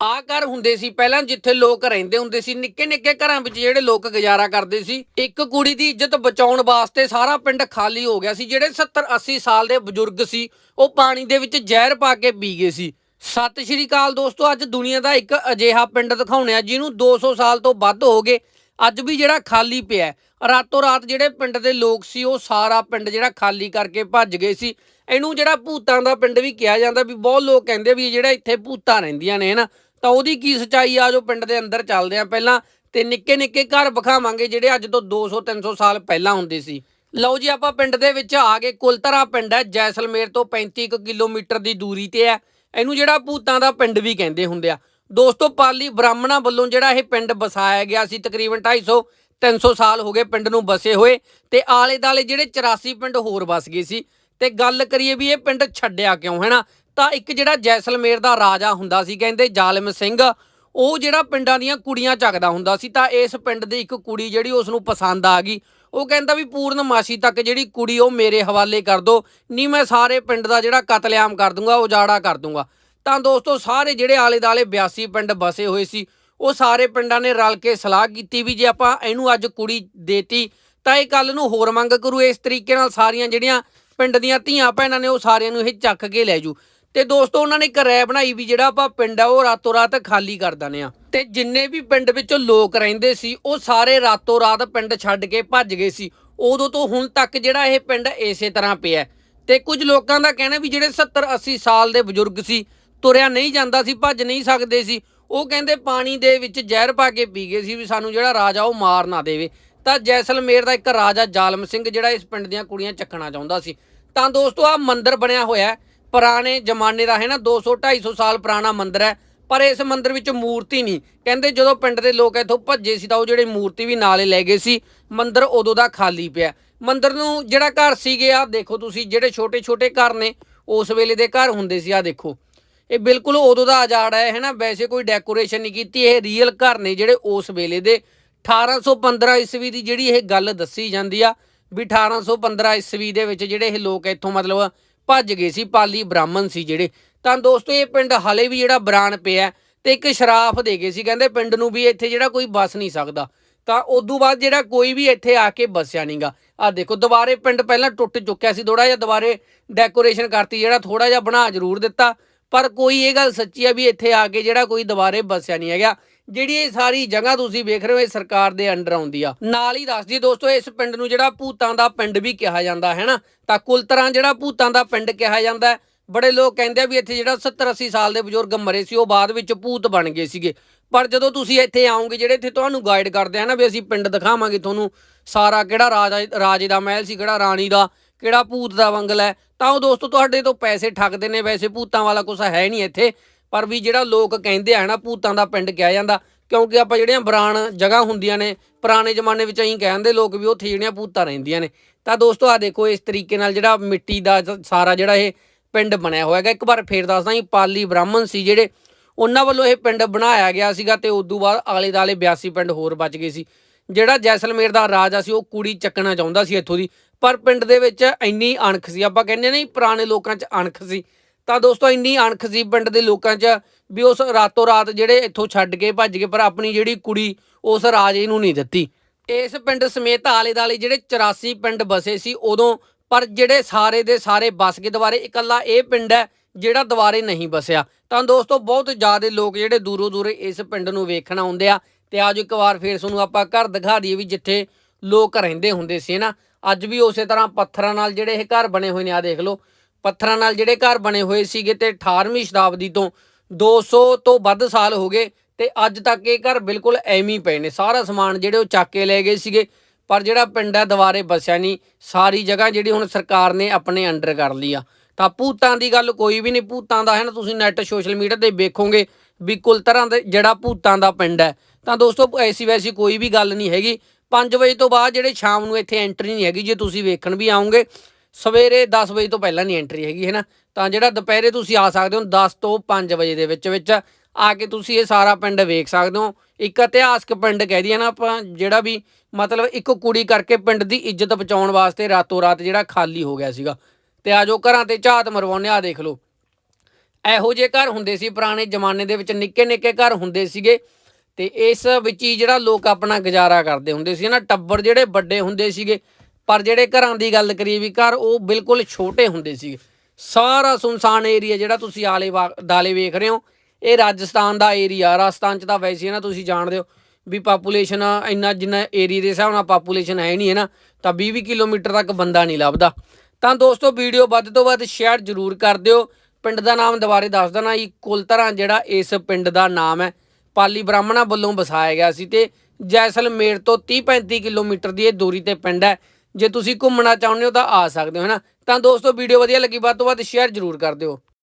ਆ ਘਰ ਹੁੰਦੇ ਸੀ, ਪਹਿਲਾਂ ਜਿੱਥੇ ਲੋਕ ਰਹਿੰਦੇ ਹੁੰਦੇ ਸੀ ਨਿੱਕੇ ਨਿੱਕੇ ਘਰਾਂ ਵਿੱਚ ਜਿਹੜੇ ਲੋਕ ਗੁਜ਼ਾਰਾ ਕਰਦੇ ਸੀ, ਇੱਕ ਕੁੜੀ ਦੀ ਇੱਜ਼ਤ ਬਚਾਉਣ ਵਾਸਤੇ ਸਾਰਾ ਪਿੰਡ ਖਾਲੀ ਹੋ ਗਿਆ ਸੀ, ਜਿਹੜੇ 70 80 ਸਾਲ ਦੇ ਬਜ਼ੁਰਗ ਸੀ, ਉਹ ਪਾਣੀ ਦੇ ਵਿੱਚ ਜ਼ਹਿਰ ਪਾ ਕੇ ਪੀ ਗਏ ਸੀ। ਸਤਿ ਸ਼੍ਰੀ ਅਕਾਲ ਦੋਸਤੋ, ਅੱਜ ਦੁਨੀਆ ਦਾ ਇੱਕ ਅਜਿਹਾ ਪਿੰਡ ਦਿਖਾਉਣਿਆ ਜਿਹਨੂੰ 200 ਸਾਲ ਤੋਂ ਵੱਧ ਹੋ ਗਏ, ਅੱਜ ਵੀ ਜਿਹੜਾ ਖਾਲੀ ਪਿਆ ਰਾਤੋਂ ਰਾਤ ਜਿਹੜੇ ਪਿੰਡ ਦੇ ਲੋਕ ਸੀ, ਉਹ ਸਾਰਾ ਪਿੰਡ ਜਿਹੜਾ ਖਾਲੀ ਕਰਕੇ ਭੱਜ ਗਏ ਸੀ। ਇਹਨੂੰ ਜਿਹੜਾ ਭੂਤਾਂ ਦਾ ਪਿੰਡ ਵੀ ਕਿਹਾ ਜਾਂਦਾ, ਵੀ ਬਹੁਤ ਲੋਕ ਕਹਿੰਦੇ ਵੀ ਜਿਹੜਾ ਇੱਥੇ ਭੂਤਾਂ ਰਹਿੰਦੀਆਂ ਨੇ, ਹਨਾ? ਤਾਂ ਉਹਦੀ ਕੀ ਸਚਾਈ ਆ, ਜੋ ਪਿੰਡ ਦੇ ਅੰਦਰ ਚੱਲਦੇ ਆ। ਪਹਿਲਾਂ ਤੇ ਨਿੱਕੇ ਨਿੱਕੇ ਘਰ ਵਿਖਾਵਾਂਗੇ ਜਿਹੜੇ ਅੱਜ ਤੋਂ 200 300 ਸਾਲ ਪਹਿਲਾਂ ਹੁੰਦੇ ਸੀ। ਲਓ ਜੀ, ਆਪਾਂ ਪਿੰਡ ਦੇ ਵਿੱਚ ਆ ਗਏ। ਕੁਲਤਰਾ ਪਿੰਡ ਹੈ, ਜੈਸਲਮੇਰ ਤੋਂ 35 ਕੁ ਕਿਲੋਮੀਟਰ ਦੀ ਦੂਰੀ ਤੇ ਹੈ। ਇਹਨੂੰ ਜਿਹੜਾ ਭੂਤਾਂ ਦਾ ਪਿੰਡ ਵੀ ਕਹਿੰਦੇ ਹੁੰਦੇ ਆ। ਦੋਸਤੋ, ਪਾਲੀ ਬ੍ਰਾਹਮਣਾ ਵੱਲੋਂ ਜਿਹੜਾ ਇਹ ਪਿੰਡ ਵਸਾਇਆ ਗਿਆ ਸੀ, ਤਕਰੀਬਨ 250 300 ਸਾਲ ਹੋ ਗਏ ਪਿੰਡ ਨੂੰ ਬਸੇ ਹੋਏ ਤੇ ਆਲੇ ਦਾਲੇ ਜਿਹੜੇ 84 ਪਿੰਡ ਹੋਰ ਵਸ ਗਏ ਸੀ। ਤੇ ਗੱਲ ਕਰੀਏ ਵੀ ਇਹ ਪਿੰਡ ਛੱਡਿਆ ਕਿਉਂ, ਹੈ ਨਾ? ਤਾਂ ਇੱਕ ਜਿਹੜਾ ਜੈਸਲਮੇਰ ਦਾ ਰਾਜਾ ਹੁੰਦਾ ਸੀ, ਕਹਿੰਦੇ ਜ਼ਾਲਿਮ ਸਿੰਘ, ਉਹ ਜਿਹੜਾ ਪਿੰਡਾਂ ਦੀਆਂ ਕੁੜੀਆਂ ਚੱਕਦਾ ਹੁੰਦਾ ਸੀ, ਤਾਂ ਇਸ ਪਿੰਡ ਦੀ ਇੱਕ ਕੁੜੀ ਜਿਹੜੀ ਉਸ ਨੂੰ ਪਸੰਦ ਆ ਗਈ। ਉਹ ਕਹਿੰਦਾ ਵੀ ਪੂਰਨਮਾਸ਼ੀ ਤੱਕ ਜਿਹੜੀ ਕੁੜੀ, ਉਹ ਮੇਰੇ ਹਵਾਲੇ ਕਰ ਦੋ, ਨਹੀਂ ਮੈਂ ਸਾਰੇ ਪਿੰਡ ਦਾ ਜਿਹੜਾ ਕਤਲੇਆਮ ਕਰ ਦੂੰਗਾ, ਉਜਾੜਾ ਕਰ ਦੂੰਗਾ। ਤਾਂ ਦੋਸਤੋ, ਸਾਰੇ ਜਿਹੜੇ ਆਲੇ ਦਾਲੇ 82 ਪਿੰਡ ਬਸੇ ਹੋਏ ਸੀ, ਉਹ ਸਾਰੇ ਪਿੰਡਾਂ ਨੇ ਰਲ ਕੇ ਸਲਾਹ ਕੀਤੀ ਵੀ ਜੇ ਆਪਾਂ ਇਹਨੂੰ ਅੱਜ ਕੁੜੀ ਦੇਤੀ, ਤਾਂ ਇਹ ਕੱਲ ਨੂੰ ਹੋਰ ਮੰਗ ਕਰੂ। ਇਸ ਤਰੀਕੇ ਨਾਲ ਸਾਰੀਆਂ ਜਿਹੜੀਆਂ ਪਿੰਡ ਦੀਆਂ ਧੀਆਂ ਭੈਣਾਂ ਨੇ, ਉਹ ਸਾਰਿਆਂ ਨੂੰ ਇਹ ਚੱਕ ਕੇ ਲੈ ਜੂ। ਤੇ ਦੋਸਤੋ, ਉਹਨਾਂ ਨੇ ਇੱਕ ਰਾਇ ਬਣਾਈ ਵੀ ਜਿਹੜਾ ਆਪਾਂ ਪਿੰਡ ਆ, ਉਹ ਰਾਤੋਂ ਰਾਤ ਖਾਲੀ ਕਰ ਦਨੇ ਆ। ਤੇ ਜਿੰਨੇ ਵੀ ਪਿੰਡ ਵਿੱਚ ਲੋਕ ਰਹਿੰਦੇ ਸੀ, ਉਹ ਸਾਰੇ ਰਾਤੋਂ ਰਾਤ ਪਿੰਡ ਛੱਡ ਕੇ ਭੱਜ ਗਏ ਸੀ। ਉਦੋਂ ਤੋਂ ਹੁਣ ਤੱਕ ਜਿਹੜਾ ਇਹ ਪਿੰਡ ਇਸੇ ਤਰ੍ਹਾਂ ਪਿਆ ਹੈ। ਤੇ ਕੁਝ ਲੋਕਾਂ ਦਾ ਕਹਿਣਾ ਵੀ ਜਿਹੜੇ 70 80 ਸਾਲ ਦੇ ਬਜ਼ੁਰਗ ਸੀ, ਤੁਰਿਆ ਨਹੀਂ ਜਾਂਦਾ ਸੀ, ਭੱਜ ਨਹੀਂ ਸਕਦੇ ਸੀ। ਉਹ ਕਹਿੰਦੇ ਪਾਣੀ ਦੇ ਵਿੱਚ ਜ਼ਹਿਰ ਪਾ ਕੇ ਪੀ ਗਏ ਸੀ ਵੀ ਸਾਨੂੰ ਜਿਹੜਾ ਰਾਜਾ ਉਹ ਮਾਰ ਨਾ ਦੇਵੇ। ਤਾਂ ਜੈਸਲਮੇਰ ਦਾ ਇੱਕ ਰਾਜਾ ਜ਼ਾਲਮ ਸਿੰਘ ਜਿਹੜਾ ਇਸ ਪਿੰਡ ਦੀਆਂ ਕੁੜੀਆਂ ਚੱਕਣਾ ਚਾਹੁੰਦਾ ਸੀ। ਤਾਂ ਦੋਸਤੋ ਆ ਮੰਦਿਰ ਬਣਿਆ ਹੋਇਆ ਪੁਰਾਣੇ ਜ਼ਮਾਨੇ ਦਾ ਹੈ ਨਾ 200 250 ਸਾਲ ਪੁਰਾਣਾ ਮੰਦਿਰ ਹੈ, ਪਰ ਇਸ ਮੰਦਿਰ ਵਿੱਚ ਮੂਰਤੀ ਨਹੀਂ। ਕਹਿੰਦੇ ਜਦੋਂ ਪਿੰਡ ਦੇ ਲੋਕ ਇੱਥੋਂ ਭੱਜੇ ਸੀ ਤਾਂ ਉਹ ਜਿਹੜੇ ਮੂਰਤੀ ਵੀ ਨਾਲੇ ਲੈ ਗਏ ਸੀ, ਮੰਦਿਰ ਉਦੋਂ ਦਾ ਖਾਲੀ ਪਿਆ। ਮੰਦਿਰ ਨੂੰ ਜਿਹੜਾ ਘਰ ਸੀਗੇ ਆ ਦੇਖੋ ਤੁਸੀਂ, ਜਿਹੜੇ ਛੋਟੇ ਛੋਟੇ ਘਰ ਨੇ, ਉਸ ਵੇਲੇ ਦੇ ਘਰ ਹੁੰਦੇ ਸੀ ਆ ਦੇਖੋ। ਇਹ ਬਿਲਕੁਲ ਉਦੋਂ ਦਾ ਆਜ਼ਾਦ ਹੈ ਹੈ ਨਾ, ਵੈਸੇ ਕੋਈ ਡੈਕੋਰੇਸ਼ਨ ਨਹੀਂ ਕੀਤੀ, ਇਹ ਰੀਅਲ ਘਰ ਨੇ ਜਿਹੜੇ ਉਸ ਵੇਲੇ ਦੇ। 1815 ਈਸਵੀ ਦੀ ਜਿਹੜੀ ਇਹ ਗੱਲ ਦੱਸੀ ਜਾਂਦੀ ਆ, ਵੀ 1815 ਈਸਵੀ ਦੇ ਵਿੱਚ ਜਿਹੜੇ ਇਹ ਲੋਕ ਇੱਥੋਂ ਮਤਲਬ ਭੱਜ ਗਏ ਸੀ, ਪਾਲੀ ਬ੍ਰਾਹਮਣ ਸੀ ਜਿਹੜੇ। ਤਾਂ ਦੋਸਤੋ, ਇਹ ਪਿੰਡ ਹਾਲੇ ਵੀ ਜਿਹੜਾ ਬਰਾਨ ਪਿਆ ਤੇ ਇੱਕ ਸ਼ਰਾਫ ਦੇ ਗਏ ਸੀ। ਕਹਿੰਦੇ ਪਿੰਡ ਨੂੰ ਵੀ ਇੱਥੇ ਜਿਹੜਾ ਕੋਈ ਬਸ ਨਹੀਂ ਸਕਦਾ। ਤਾਂ ਉਦੋਂ ਬਾਅਦ ਜਿਹੜਾ ਕੋਈ ਵੀ ਇੱਥੇ ਆ ਕੇ ਬਸਿਆ ਨਹੀਂਗਾ ਆ ਦੇਖੋ, ਦੁਬਾਰੇ ਪਿੰਡ ਪਹਿਲਾਂ ਟੁੱਟ ਚੁੱਕਿਆ ਸੀ। ਥੋੜਾ ਜਿਹਾ ਦੁਬਾਰੇ ਡੈਕੋਰੇਸ਼ਨ ਕਰਤੀ, ਜਿਹੜਾ ਥੋੜਾ ਜਿਹਾ ਬਣਾ ਜ਼ਰੂਰ ਦਿੱਤਾ। ਪਰ ਕੋਈ ਇਹ ਗੱਲ ਸੱਚੀ ਆ ਵੀ ਇੱਥੇ ਆ ਕੇ ਜਿਹੜਾ ਕੋਈ ਦੁਬਾਰੇ ਬਸਿਆ ਨਹੀਂ ਹੈਗਾ। ਜਿਹੜੀ ਇਹ ਸਾਰੀ ਜਗ੍ਹਾ ਤੁਸੀਂ ਵੇਖ ਰਹੇ ਹੋ ਇਹ ਸਰਕਾਰ ਦੇ ਅੰਡਰ ਆਉਂਦੀ ਆ। ਨਾਲ ਹੀ ਦੱਸ ਦਈਏ ਦੋਸਤੋ ਇਸ ਪਿੰਡ ਨੂੰ ਜਿਹੜਾ ਭੂਤਾਂ ਦਾ ਪਿੰਡ ਵੀ ਕਿਹਾ ਜਾਂਦਾ ਹੈ ਨਾ? ਤਾਂ ਕੁੱਲ ਤਰ੍ਹਾਂ ਜਿਹੜਾ ਭੂਤਾਂ ਦਾ ਪਿੰਡ ਕਿਹਾ ਜਾਂਦਾ ਹੈ, ਬੜੇ ਲੋਕ ਕਹਿੰਦੇ ਆ ਵੀ ਇੱਥੇ ਜਿਹੜਾ 70 80 ਸਾਲ ਦੇ ਬਜ਼ੁਰਗ ਮਰੇ ਸੀ ਉਹ ਬਾਅਦ ਵਿੱਚ ਭੂਤ ਬਣ ਗਏ ਸੀਗੇ। ਪਰ ਜਦੋਂ ਤੁਸੀਂ ਇੱਥੇ ਆਓਗੇ ਜਿਹੜੇ ਇੱਥੇ ਤੁਹਾਨੂੰ ਗਾਈਡ ਕਰਦੇ ਆ ਨਾ ਵੀ ਅਸੀਂ ਪਿੰਡ ਦਿਖਾਵਾਂਗੇ ਤੁਹਾਨੂੰ ਸਾਰਾ ਕਿਹੜਾ ਰਾਜਾ ਰਾਜੇ ਦਾ ਮਹਿਲ ਸੀ ਕਿਹੜਾ ਰਾਣੀ ਦਾ ਕਿਹੜਾ ਭੂਤ ਦਾ ਬੰਗਲਾ ਹੈ ਤਾਂ ਉਹ ਦੋਸਤੋ ਤੁਹਾਡੇ ਤੋਂ ਪੈਸੇ ਠੱਗਦੇ ਨੇ ਵੈਸੇ ਭੂਤਾਂ ਵਾਲਾ ਕੁਝ ਹੈ ਨਹੀਂ ਇੱਥੇ। ਪਰ ਵੀ ਜਿਹੜਾ ਲੋਕ ਕਹਿੰਦੇ ਆ ਨਾ ਭੂਤਾਂ ਦਾ ਪਿੰਡ ਕਿਹਾ ਜਾਂਦਾ, ਕਿਉਂਕਿ ਆਪਾਂ ਜਿਹੜੀਆਂ ਬਰਾਨ ਜਗ੍ਹਾ ਹੁੰਦੀਆਂ ਨੇ, ਪੁਰਾਣੇ ਜ਼ਮਾਨੇ ਵਿੱਚ ਅਸੀਂ ਕਹਿੰਦੇ ਲੋਕ ਵੀ ਉੱਥੇ ਜਿਹੜੀਆਂ ਭੂਤਾਂ ਰਹਿੰਦੀਆਂ ਨੇ। ਤਾਂ ਦੋਸਤੋ ਆ ਦੇਖੋ, ਇਸ ਤਰੀਕੇ ਨਾਲ ਜਿਹੜਾ ਮਿੱਟੀ ਦਾ ਸਾਰਾ ਜਿਹੜਾ ਇਹ ਪਿੰਡ ਬਣਿਆ ਹੋਇਆ ਹੈਗਾ। ਇੱਕ ਵਾਰ ਫੇਰ ਦੱਸਦਾ ਜੀ, ਪਾਲੀ ਬ੍ਰਾਹਮਣ ਸੀ ਜਿਹੜੇ, ਉਹਨਾਂ ਵੱਲੋਂ ਇਹ ਪਿੰਡ ਬਣਾਇਆ ਗਿਆ ਸੀਗਾ ਤੇ ਤੋਂ ਬਾਅਦ ਆਲੇ ਦਾਲੇ 82 ਪਿੰਡ ਹੋਰ ਬਚ ਗਏ ਸੀ। ਜਿਹੜਾ ਜੈਸਲਮੇਰ ਦਾ ਰਾਜਾ ਸੀ, ਉਹ ਕੁੜੀ ਚੱਕਣਾ ਚਾਹੁੰਦਾ ਸੀ ਇੱਥੋਂ ਦੀ। ਪਰ ਪਿੰਡ ਦੇ ਵਿੱਚ ਇੰਨੀ ਅਣਖ ਸੀ, ਆਪਾਂ ਕਹਿੰਦੇ ਨਹੀਂ ਪੁਰਾਣੇ ਲੋਕਾਂ 'ਚ ਅਣਖ ਸੀ। ਤਾਂ ਦੋਸਤੋ ਇੰਨੀ ਅਣਖ ਸੀ ਪਿੰਡ ਦੇ ਲੋਕਾਂ 'ਚ ਵੀ ਉਸ ਰਾਤੋਂ ਰਾਤ ਜਿਹੜੇ ਇੱਥੋਂ ਛੱਡ ਕੇ ਭੱਜ ਗਏ, ਪਰ ਆਪਣੀ ਜਿਹੜੀ ਕੁੜੀ ਉਸ ਰਾਜੇ ਨੂੰ ਨਹੀਂ ਦਿੱਤੀ। ਇਸ ਪਿੰਡ ਸਮੇਤ ਆਲੇ ਦਾਲੇ ਜਿਹੜੇ 84 ਪਿੰਡ ਬਸੇ ਸੀ ਉਦੋਂ, ਪਰ ਜਿਹੜੇ ਸਾਰੇ ਦੇ ਸਾਰੇ ਬਸ ਕੇ ਦੁਬਾਰੇ ਇਕੱਲਾ ਇਹ ਪਿੰਡ ਹੈ ਜਿਹੜਾ ਦੁਬਾਰੇ ਨਹੀਂ ਬਸਿਆ। ਤਾਂ ਦੋਸਤੋ ਬਹੁਤ ਜ਼ਿਆਦਾ ਲੋਕ ਜਿਹੜੇ ਦੂਰੋਂ ਦੂਰੇ ਇਸ ਪਿੰਡ ਨੂੰ ਵੇਖਣ ਆਉਂਦੇ ਆ, ਤੇ ਅੱਜ ਇੱਕ ਵਾਰ ਫੇਰ ਤੁਹਾਨੂੰ ਆਪਾਂ ਘਰ ਦਿਖਾ ਦਈਏ ਵੀ ਜਿੱਥੇ ਲੋਕ ਰਹਿੰਦੇ ਹੁੰਦੇ ਸੀ ਨਾ? ਅੱਜ ਵੀ ਉਸੇ ਤਰ੍ਹਾਂ ਪੱਥਰਾਂ ਨਾਲ ਜਿਹੜੇ ਇਹ ਘਰ ਬਣੇ ਹੋਏ ਨੇ ਆ ਦੇਖ ਲਓ। ਪੱਥਰਾਂ ਨਾਲ ਜਿਹੜੇ ਘਰ ਬਣੇ ਹੋਏ ਸੀਗੇ ਤੇ 18ਵੀਂ ਸ਼ਤਾਬਦੀ ਤੋਂ 200 ਤੋਂ ਵੱਧ ਸਾਲ ਹੋ ਗਏ ਤੇ ਅੱਜ ਤੱਕ ਇਹ ਘਰ ਬਿਲਕੁਲ ਐਵੇਂ ਪਏ ਨੇ। ਸਾਰਾ ਸਮਾਨ ਜਿਹੜੇ ਉਹ ਚੱਕ ਕੇ ਲੈ ਗਏ ਸੀਗੇ, ਪਰ ਜਿਹੜਾ ਪਿੰਡ ਹੈ ਦੁਬਾਰੇ ਬਸਿਆ ਨਹੀਂ। ਸਾਰੀ ਜਗ੍ਹਾ ਜਿਹੜੀ ਹੁਣ ਸਰਕਾਰ ਨੇ ਆਪਣੇ ਅੰਡਰ ਕਰ ਲਈ ਆ। ਤਾਂ ਭੂਤਾਂ ਦੀ ਗੱਲ ਕੋਈ ਵੀ ਨਹੀਂ, ਭੂਤਾਂ ਦਾ ਹੈ ਨਾ, ਤੁਸੀਂ ਨੈਟ ਸੋਸ਼ਲ ਮੀਡੀਆ ਤੇ ਵੇਖੋਗੇ ਵੀ ਕੁੱਲ ਤਰ੍ਹਾਂ ਦੇ ਜਿਹੜਾ ਭੂਤਾਂ ਦਾ ਪਿੰਡ ਹੈ। ਤਾਂ ਦੋਸਤੋ, ਐਸੀ ਵੈਸੀ ਕੋਈ ਵੀ ਗੱਲ ਨਹੀਂ ਹੈਗੀ। 5 ਵਜੇ ਤੋਂ ਬਾਅਦ ਜਿਹੜੇ ਸ਼ਾਮ ਨੂੰ ਇੱਥੇ ਐਂਟਰੀ ਨਹੀਂ ਹੈਗੀ, ਜੇ ਤੁਸੀਂ ਵੇਖਣ ਵੀ ਆਉਂਗੇ ਸਵੇਰੇ 10 ਵਜੇ ਤੋਂ ਪਹਿਲਾਂ ਨਹੀਂ ਐਂਟਰੀ ਹੈਗੀ ਹੈ ਨਾ ਤਾਂ ਜਿਹੜਾ ਦੁਪਹਿਰੇ ਤੁਸੀਂ ਆ ਸਕਦੇ ਹੋ 10 ਤੋਂ 5 ਵਜੇ ਦੇ ਵਿੱਚ ਵਿੱਚ ਆ ਕੇ ਤੁਸੀਂ ਇਹ ਸਾਰਾ ਪਿੰਡ ਵੇਖ ਸਕਦੇ ਹੋ। ਇੱਕ ਇਤਿਹਾਸਕ ਪਿੰਡ ਕਹਿ ਦਈਏ ਨਾ ਆਪਾਂ, ਜਿਹੜਾ ਵੀ ਮਤਲਬ ਇੱਕ ਕੁੜੀ ਕਰਕੇ ਪਿੰਡ ਦੀ ਇੱਜ਼ਤ ਬਚਾਉਣ ਵਾਸਤੇ ਰਾਤੋਂ ਰਾਤ ਜਿਹੜਾ ਖਾਲੀ ਹੋ ਗਿਆ ਸੀਗਾ। ਤੇ ਆਜੋ ਘਰਾਂ ਤੇ ਝਾਤ ਮਰਵਾਉਣੇ ਆ ਦੇਖ ਲਓ। ਇਹੋ ਜਿਹੇ ਘਰ ਹੁੰਦੇ ਸੀ, ਪੁਰਾਣੇ ਜ਼ਮਾਨੇ ਦੇ ਵਿੱਚ ਨਿੱਕੇ ਨਿੱਕੇ ਘਰ ਹੁੰਦੇ ਸੀਗੇ। ਤੇ ਇਸ ਵਿੱਚ ਹੀ ਜਿਹੜਾ ਲੋਕ ਆਪਣਾ ਗੁਜ਼ਾਰਾ ਕਰਦੇ ਹੁੰਦੇ ਸੀ ਨਾ ਟੱਬਰ ਜਿਹੜੇ ਵੱਡੇ ਹੁੰਦੇ ਸੀਗੇ ਪਰ ਜਿਹੜੇ ਘਰਾਂ ਦੀ ਗੱਲ ਕਰੀਏ ਵੀ ਘਰ ਉਹ ਬਿਲਕੁਲ ਛੋਟੇ ਹੁੰਦੇ ਸੀ। ਸਾਰਾ ਸੁਨਸਾਨ ਏਰੀਆ ਜਿਹੜਾ ਤੁਸੀਂ ਆਲੇ ਵਾ- ਦਾਲੇ ਵੇਖ ਰਹੇ ਹੋ, ਇਹ ਰਾਜਸਥਾਨ ਦਾ ਏਰੀਆ ਰਾਜਸਥਾਨ ਚ ਤਾਂ ਵੈਸੇ ਹੀ ਨਾ, ਤੁਸੀਂ ਜਾਣਦੇ ਹੋ ਵੀ ਪਾਪੂਲੇਸ਼ਨ ਇੰਨਾ ਜਿੰਨਾ ਏਰੀਆ ਦੇ ਹਿਸਾਬ ਨਾਲ ਪਾਪੂਲੇਸ਼ਨ ਹੈ ਨਹੀਂ ਹੈ ਨਾ, ਤਾਂ 20 ਕਿਲੋਮੀਟਰ ਤੱਕ ਬੰਦਾ ਨਹੀਂ ਲੱਭਦਾ। ਤਾਂ ਦੋਸਤੋ ਵੀਡੀਓ ਵੱਧ ਤੋਂ ਵੱਧ ਸ਼ੇਅਰ ਜ਼ਰੂਰ ਕਰ ਦਿਓ। ਪਿੰਡ ਦਾ ਨਾਮ ਦੁਬਾਰੇ ਦੱਸ ਦੇਣਾ ਜੀ ਕੁਲਤਰਾ ਜਿਹੜਾ ਇਸ ਪਿੰਡ ਦਾ ਨਾਮ ਹੈ, ਪਾਲੀ ਬ੍ਰਾਹਮਣਾ ਵੱਲੋਂ ਵਸਾਇਆ ਗਿਆ ਸੀ ਤੇ ਜੈਸਲਮੇਰ ਤੋਂ 30 35 ਕਿਲੋਮੀਟਰ ਦੀ ਇਹ ਦੂਰੀ ਤੇ ਪਿੰਡ ਹੈ। ਜੇ ਤੁਸੀਂ ਘੁੰਮਣਾ ਚਾਹੁੰਦੇ ਹੋ ਤਾਂ ਆ ਸਕਦੇ ਹੋ, ਹੈ ਨਾ? ਤਾਂ ਦੋਸਤੋ ਵੀਡੀਓ ਵਧੀਆ ਲੱਗੀ, ਵੱਧ ਤੋਂ ਵੱਧ ਸ਼ੇਅਰ ਜ਼ਰੂਰ ਕਰ ਦਿਓ।